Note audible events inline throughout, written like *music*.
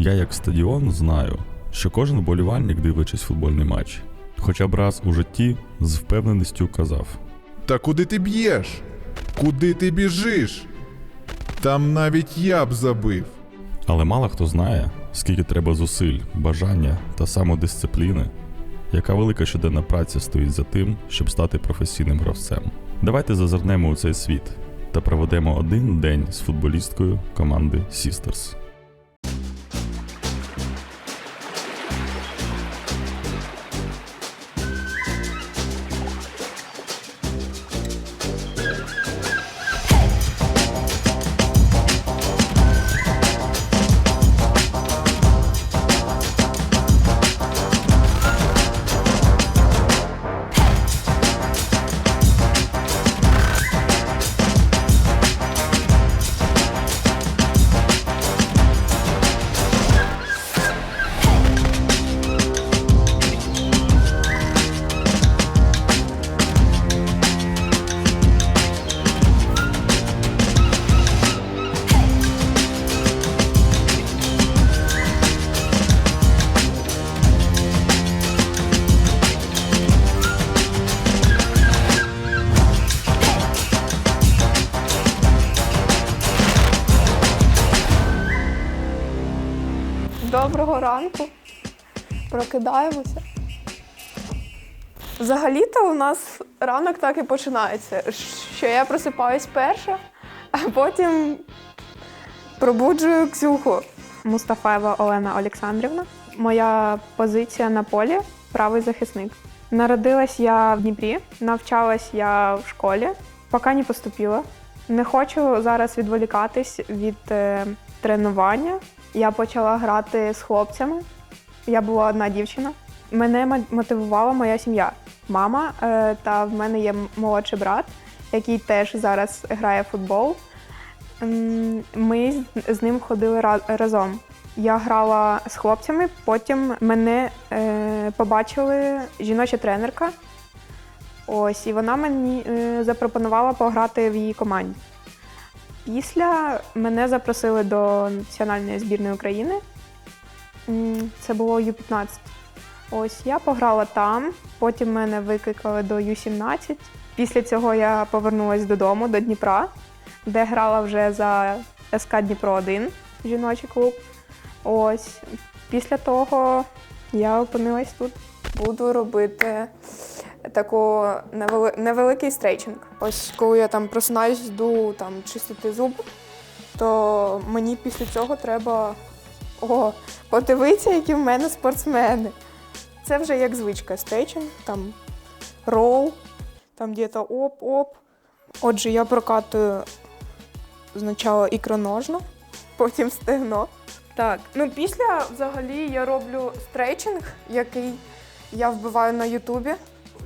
Я, як стадіон, знаю, що кожен вболівальник, дивлячись футбольний матч, хоча б раз у житті з впевненістю казав: Та куди ти б'єш? Куди ти біжиш? Там навіть я б забив. Але мало хто знає, скільки треба зусиль, бажання та самодисципліни, яка велика щоденна праця стоїть за тим, щоб стати професійним гравцем. Давайте зазирнемо у цей світ та проведемо один день з футболісткою команди Sisters. Прокидаємося. Взагалі-то у нас ранок так і починається, що я просипаюсь перша, а потім пробуджую Ксюху. Мустафаєва Олена Олександрівна. Моя позиція на полі правий захисник. Народилась я в Дніпрі, навчалась я в школі, поки не поступила. Не хочу зараз відволікатись від е, тренування. Я почала грати з хлопцями. Я була одна дівчина. Мене мо- мотивувала моя сім'я. Мама е, та в мене є молодший брат, який теж зараз грає в футбол. Ми з ним ходили разом. Я грала з хлопцями, потім мене е, побачили жіноча тренерка. Ось, і вона мені е, запропонувала пограти в її команді. Після мене запросили до національної збірної України. Це було Ю-15. Ось я пограла там, потім мене викликали до Ю-17. Pісля цього я повернулася додому, до Дніпра, де грала вже за СК Дніпро 1 жіночий клуб. Ось після того я опинилась тут. Буду робити таку невели- невеликий стрейчинг. Ось коли я там просинаюсь, йду там чистити зуби, то мені після цього треба о, подивитися, які в мене спортсмени. Це вже як звичка стрейчинг, там рол, там дієта оп-оп. Отже, я прокатую спочатку ікроножно, потім стегно. Так, ну після взагалі я роблю стрейчинг, який я вбиваю на Ютубі.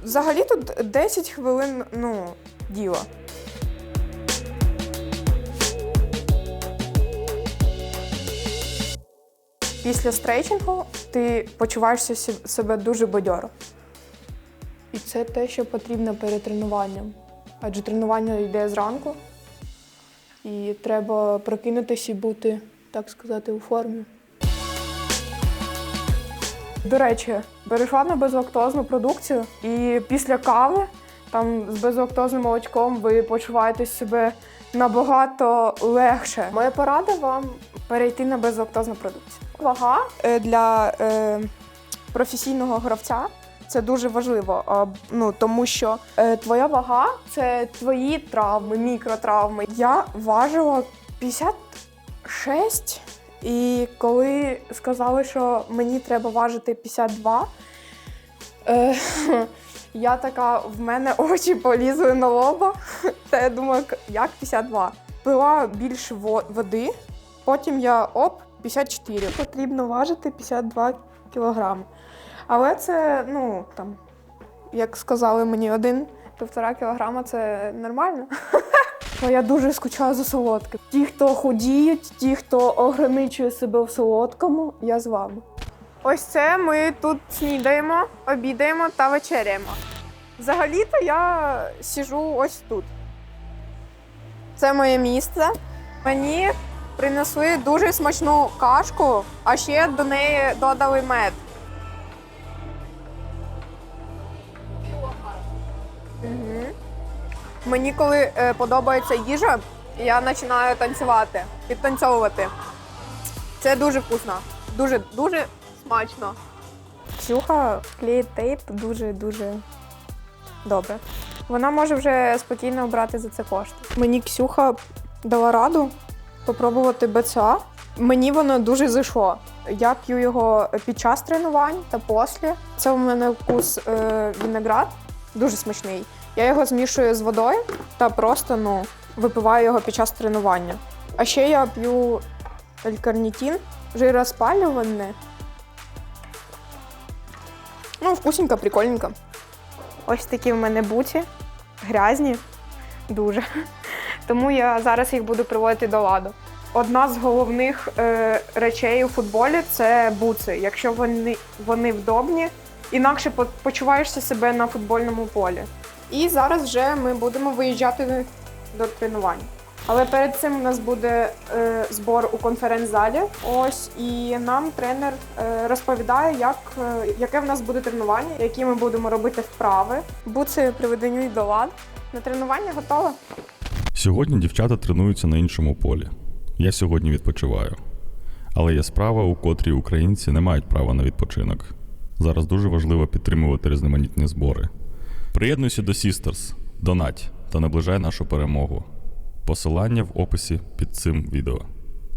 Взагалі тут 10 хвилин, ну, діла. Після стрейчингу ти почуваєшся себе дуже бадьоро. І це те, що потрібно перед тренуванням. Адже тренування йде зранку, і треба прокинутися і бути, так сказати, у формі. До речі, перейшла на безлактозну продукцію, і після кави, там з безлактозним молочком, ви почуваєте себе набагато легше. Моя порада вам перейти на безлактозну продукцію. Вага е, для е, професійного гравця це дуже важливо, ну тому що е, твоя вага це твої травми, мікротравми. Я важила 56, і коли сказали, що мені треба важити 52, е, *laughs* я така, в мене очі полізли на лоба. *laughs* Та я думаю, як 52? Пила більше води, потім я оп, 54. Потрібно важити 52 кілограми. Але це, ну там, як сказали мені, один півтора кілограма це нормально. Бо я дуже скучаю за солодким. Ті, хто худіють, ті, хто ограничує себе в солодкому, я з вами. Ось це ми тут снідаємо, обідаємо та вечеряємо. Взагалі-то я сижу ось тут. Це моє місце. Мені принесли дуже смачну кашку, а ще до неї додали мед. Угу. Мені, коли е, подобається їжа, я починаю танцювати, підтанцьовувати. Це дуже вкусно. Дуже, дуже смачно. Ксюха клеїть тейп дуже-дуже добре. Вона може вже спокійно брати за це кошти. Мені Ксюха дала раду попробувати БЦА. Мені воно дуже зайшло. Я п'ю його під час тренувань та після. Це у мене вкус е, віноград, дуже смачний. Я його змішую з водою та просто ну, випиваю його під час тренування. А ще я п'ю елькарнітін, жироспалюване. Ну, вкусненько, прикольненько. Ось такі в мене буті, грязні, дуже. Тому я зараз їх буду приводити до ладу. Одна з головних е, речей у футболі це буци. Якщо вони, вони вдобні, інакше почуваєшся себе на футбольному полі. І зараз вже ми будемо виїжджати до тренувань. Але перед цим у нас буде е, збор у конференц-залі. Ось і нам тренер е, розповідає, як, е, яке в нас буде тренування, які ми будемо робити вправи. Буци приведені до лад. На тренування готове? Сьогодні дівчата тренуються на іншому полі. Я сьогодні відпочиваю. Але є справа, у котрій українці не мають права на відпочинок. Зараз дуже важливо підтримувати різноманітні збори. Приєднуйся до Sisters, донать та наближай нашу перемогу. Посилання в описі під цим відео.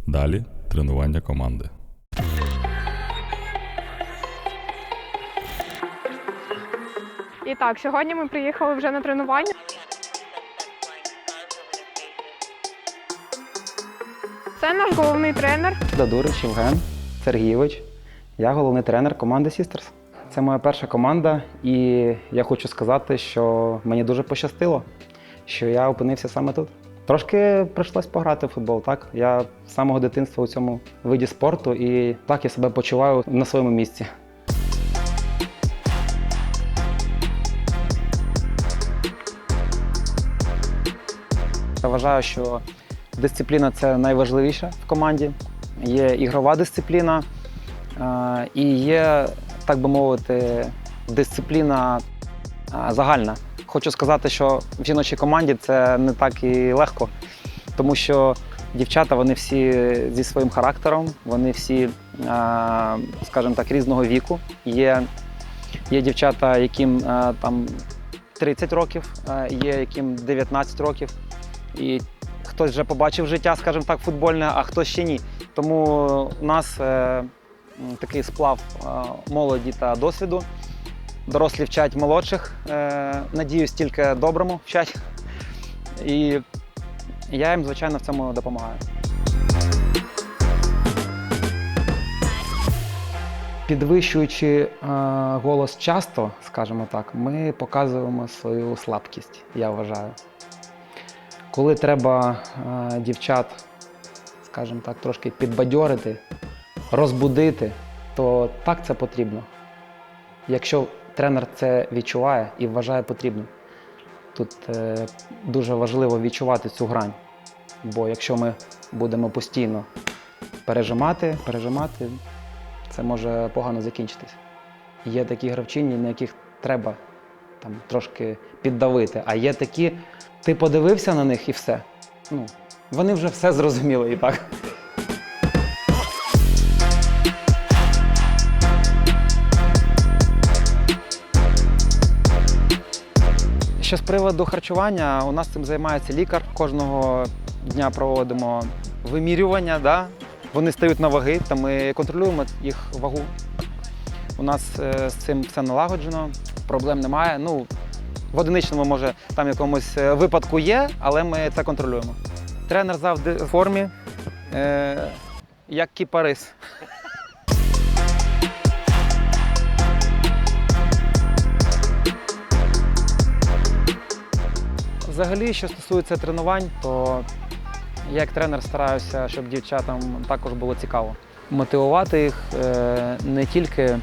Далі тренування команди. І так, сьогодні ми приїхали вже на тренування. Це наш головний тренер. Дадурич Євген Сергійович. Я головний тренер команди Sisters. Це моя перша команда, і я хочу сказати, що мені дуже пощастило, що я опинився саме тут. Трошки прийшлось пограти в футбол, так? Я з самого дитинства у цьому виді спорту, і так я себе почуваю на своєму місці. Я вважаю, що дисципліна це найважливіше в команді. Є ігрова дисципліна е, і є, так би мовити, дисципліна е, загальна. Хочу сказати, що в жіночій команді це не так і легко, тому що дівчата вони всі зі своїм характером, вони всі, е, скажімо так, різного віку. Є, є дівчата, яким там 30 років, є яким 19 років. І хтось вже побачив життя, скажімо так, футбольне, а хтось ще ні. Тому у нас е, такий сплав е, молоді та досвіду. Дорослі вчать молодших. Е, надіюсь, тільки доброму вчать. І я їм, звичайно, в цьому допомагаю. Підвищуючи е, голос часто, скажімо так, ми показуємо свою слабкість, я вважаю. Коли треба е, дівчат, скажімо так, трошки підбадьорити, розбудити, то так це потрібно. Якщо тренер це відчуває і вважає потрібним, тут е, дуже важливо відчувати цю грань. Бо якщо ми будемо постійно пережимати, пережимати, це може погано закінчитись. Є такі гравчині, на яких треба там трошки піддавити, а є такі, ти подивився на них і все. Ну, вони вже все зрозуміли і так. Що з приводу харчування, у нас цим займається лікар. Кожного дня проводимо вимірювання. Да? Вони стають на ваги, та ми контролюємо їх вагу. У нас е, з цим все налагоджено, проблем немає. Ну, в одиничному, може, там якомусь е, випадку є, але ми це контролюємо. Тренер завжди в формі, е, як кіпарис. Взагалі, що стосується тренувань, то я як тренер стараюся, щоб дівчатам також було цікаво. Мотивувати їх е, не тільки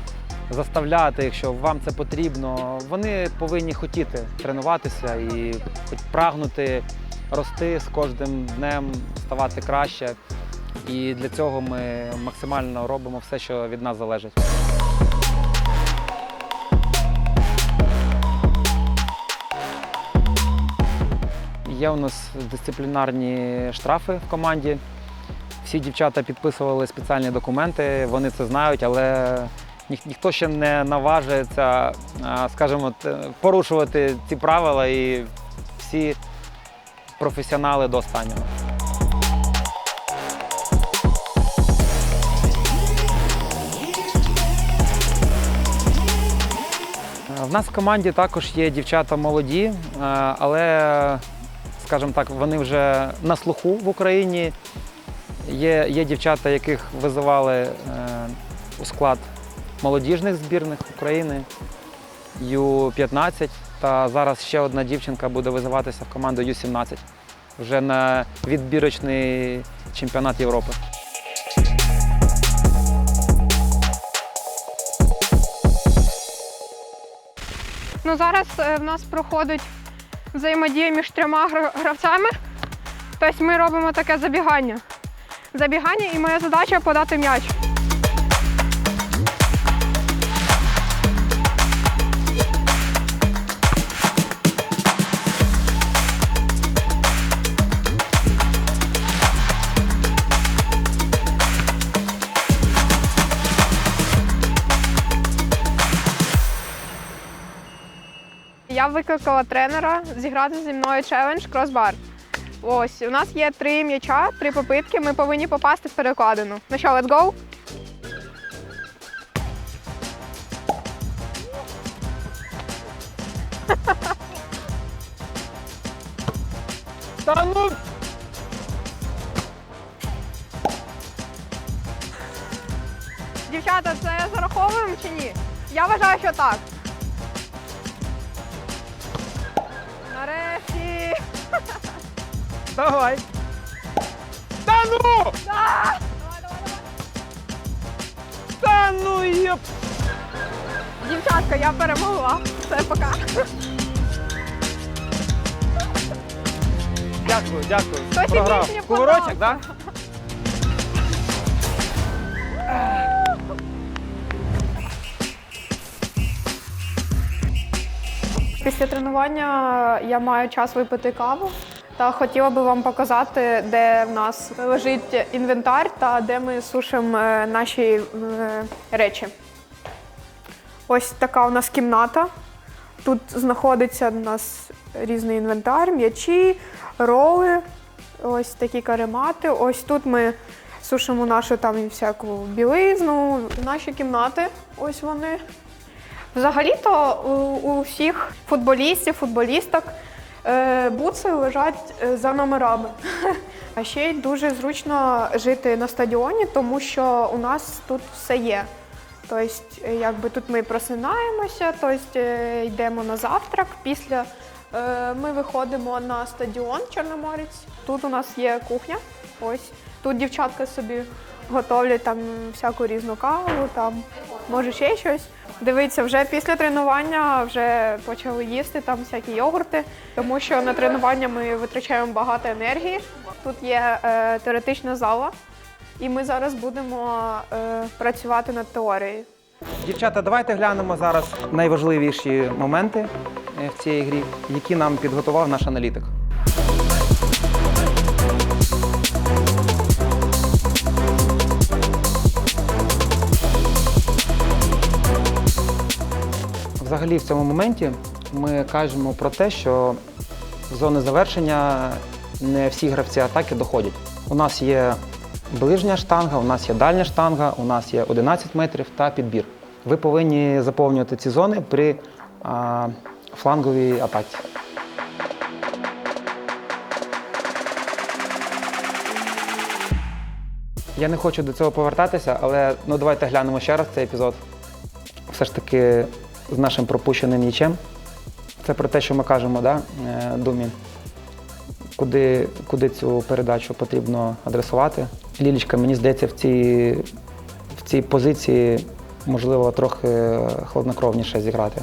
заставляти, якщо вам це потрібно. Вони повинні хотіти тренуватися і хоч прагнути рости з кожним днем, ставати краще. І для цього ми максимально робимо все, що від нас залежить. Є у нас дисциплінарні штрафи в команді. Всі дівчата підписували спеціальні документи, вони це знають, але ніх- ніхто ще не наважується, скажімо, порушувати ці правила і всі професіонали до останнього. Е, В нас в команді також є дівчата молоді, е, але, скажімо так, вони вже на слуху в Україні. Є, є дівчата, яких визивали е, у склад молодіжних збірних України Ю-15. Та зараз ще одна дівчинка буде визиватися в команду Ю-17 вже на відбірочний чемпіонат Європи. Ну зараз е, в нас проходить взаємодія між трьома гравцями. Тобто ми робимо таке забігання. Забігання і моя задача подати м'яч. Викликала тренера зіграти зі мною челендж кросбар. Ось у нас є три м'яча, три попитки. Ми повинні попасти в перекладину. Ну що, let's go? Та ну! Дівчата, це зараховуємо чи ні? Я вважаю, що так. Давай! Та ну! Да! Давай. Та ну йоп! Дівчатка, я перемогла. Все, пока. Дякую, дякую. Хтось Програв. більше не подався. так? Після тренування я маю час випити каву та хотіла би вам показати, де в нас лежить інвентар та де ми сушимо е, наші е, речі. Ось така у нас кімната. Тут знаходиться у нас різний інвентар, м'ячі, роли, ось такі каремати. Ось тут ми сушимо нашу там всяку білизну, наші кімнати. Ось вони. Взагалі-то у всіх футболістів, футболісток е, буци лежать е, за номерами. *laughs* А ще дуже зручно жити на стадіоні, тому що у нас тут все є. Тобто, е, якби тут ми просинаємося, тобто йдемо на завтрак. Після ми виходимо на стадіон Чорноморець. Тут у нас є кухня. Ось тут дівчатка собі готовлять там всяку різну каву, там може ще щось. Дивіться, вже після тренування вже почали їсти там всякі йогурти, тому що на тренування ми витрачаємо багато енергії. Тут є е, теоретична зала, і ми зараз будемо е, працювати над теорією. Дівчата, давайте глянемо зараз найважливіші моменти е, в цій грі, які нам підготував наш аналітик. Взагалі, в цьому моменті ми кажемо про те, що в зони завершення не всі гравці атаки доходять. У нас є ближня штанга, у нас є дальня штанга, у нас є 11 метрів та підбір. Ви повинні заповнювати ці зони при а, фланговій атаці. Я не хочу до цього повертатися, але ну давайте глянемо ще раз цей епізод. Все ж таки з нашим пропущеним м'ячем. Це про те, що ми кажемо, да, е, Думі, куди, куди цю передачу потрібно адресувати. Лілічка, мені здається, в цій, в цій позиції можливо трохи хладнокровніше зіграти.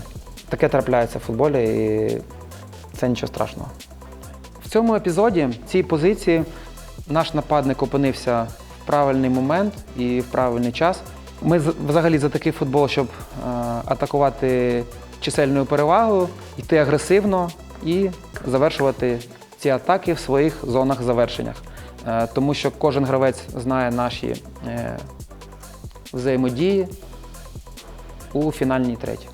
Таке трапляється в футболі і це нічого страшного. В цьому епізоді, в цій позиції, наш нападник опинився в правильний момент і в правильний час. Ми взагалі за такий футбол, щоб е, атакувати чисельною перевагою, йти агресивно і завершувати ці атаки в своїх зонах завершеннях. Е, тому що кожен гравець знає наші е, взаємодії у фінальній треті.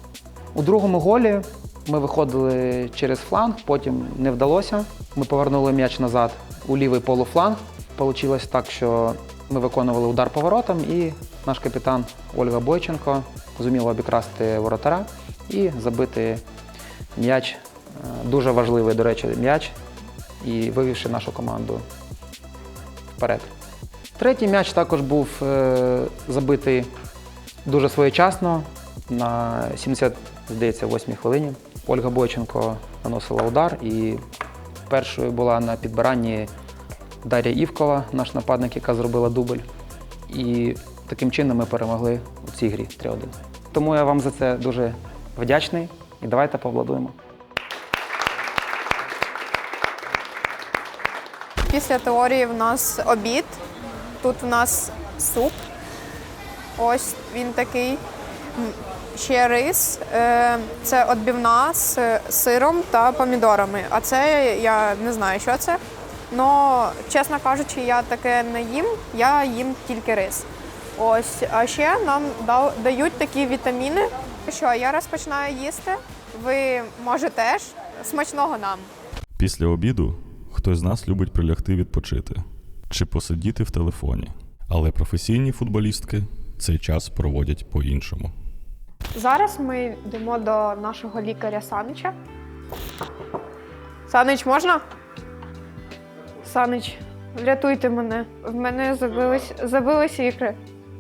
У другому голі ми виходили через фланг, потім не вдалося. Ми повернули м'яч назад у лівий полуфланг. Получилось так, що ми виконували удар поворотом, і наш капітан Ольга Бойченко зуміла обікрасти воротара і забити м'яч. Е, Дуже важливий, до речі, м'яч, і вивівши нашу команду вперед. Третій м'яч також був е, забитий дуже своєчасно на 70, здається, 8 хвилині. Ольга Бойченко наносила удар і першою була на підбиранні Дар'я Івкова, наш нападник, яка зробила дубль. І таким чином ми перемогли у цій грі 3-1. Тому я вам за це дуже вдячний і давайте поаплодуємо. Після теорії в нас обід. Тут в нас суп. Ось він такий. Ще рис. Е, Це отбівна з сиром та помідорами. А це я не знаю, що це. Но, чесно кажучи, я таке не їм, я їм тільки рис. Ось, а ще нам дав- дають такі вітаміни. Що я розпочинаю їсти. Ви може теж смачного нам. Після обіду хтось з нас любить прилягти відпочити чи посидіти в телефоні. Але професійні футболістки цей час проводять по-іншому. Зараз ми йдемо до нашого лікаря Санича. Санич, можна? Санич, врятуйте мене. В мене забились, забились ікри.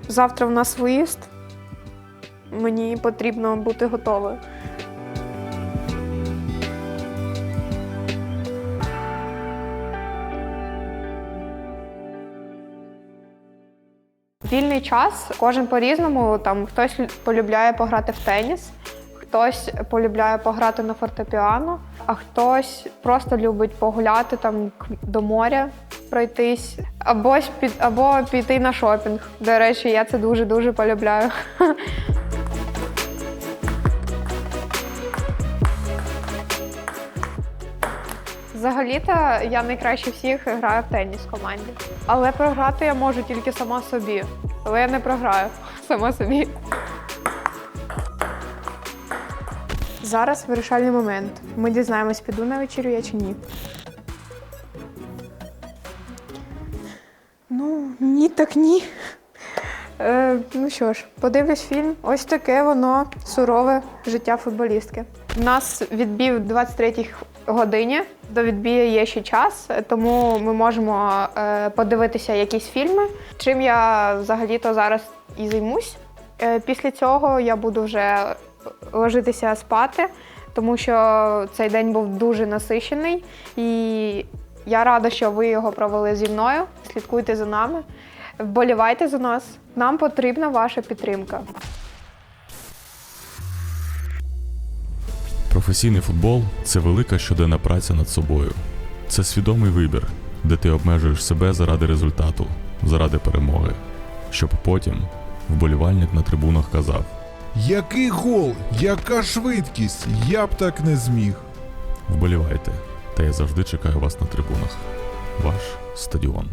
Завтра в нас виїзд. Мені потрібно бути готовою. Вільний час кожен по-різному. Там хтось полюбляє пограти в теніс, хтось полюбляє пограти на фортепіано, а хтось просто любить погуляти там до моря, пройтись, або, під, або піти на шопінг. До речі, я це дуже дуже полюбляю. *laughs* Взагалі-то я найкраще всіх граю в теніс в команді. Але програти я можу тільки сама собі. Але я не програю сама собі. Зараз вирішальний момент. Ми дізнаємось, піду на вечерю я чи ні. Ну, ні, так ні. Е, ну що ж, подивлюсь фільм. Ось таке воно сурове життя футболістки. У нас відбій в 23-й годині. До відбію є ще час, тому ми можемо е, подивитися якісь фільми. Чим я взагалі-то зараз і займусь. Е, після цього я буду вже ложитися спати, тому що цей день був дуже насичений. І я рада, що ви його провели зі мною. Слідкуйте за нами, вболівайте за нас. Нам потрібна ваша підтримка. Професійний футбол це велика щоденна праця над собою. Це свідомий вибір, де ти обмежуєш себе заради результату, заради перемоги, щоб потім вболівальник на трибунах казав: Який гол, яка швидкість, я б так не зміг. вболівайте, та я завжди чекаю вас на трибунах. Ваш стадіон.